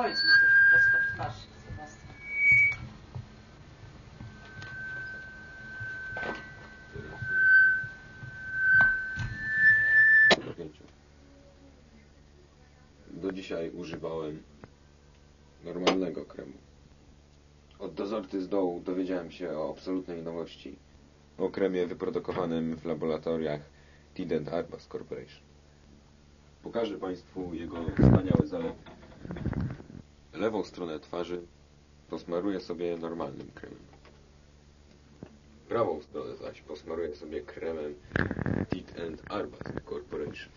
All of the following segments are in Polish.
Powiedz mu coś prosto w twarz, Sebastian. Do dzisiaj używałem normalnego kremu. Od dozorcy z dołu dowiedziałem się o absolutnej nowości. O kremie wyprodukowanym w laboratoriach Tident Arbas Corporation. Pokażę Państwu jego wspaniałe zalety. Lewą stronę twarzy posmaruję sobie normalnym kremem. Prawą stronę zaś posmaruję sobie kremem Tit and Arbas Corporation.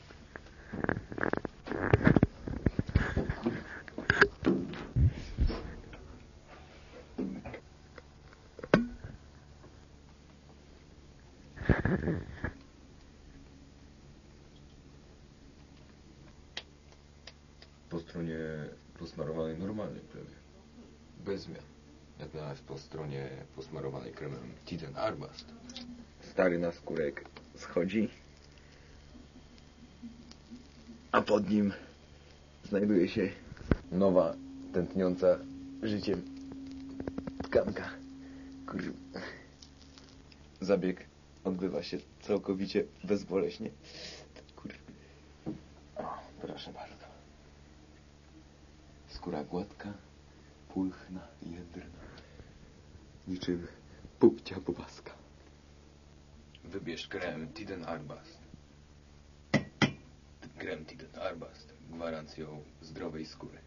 Po stronie posmarowanej normalnym kremie. Bez zmian. Natomiast po stronie posmarowanej kremem Tit and Arbast stary naskórek schodzi, a pod nim znajduje się nowa, tętniąca życiem tkanka. Kurwa. Zabieg odbywa się całkowicie bezboleśnie. Kurwa. O, proszę bardzo. Skóra gładka, pulchna, jędrna. Niczym pupcia bobaska. Wybierz krem Tiden Arbast. Krem Tiden Arbast gwarancją zdrowej skóry.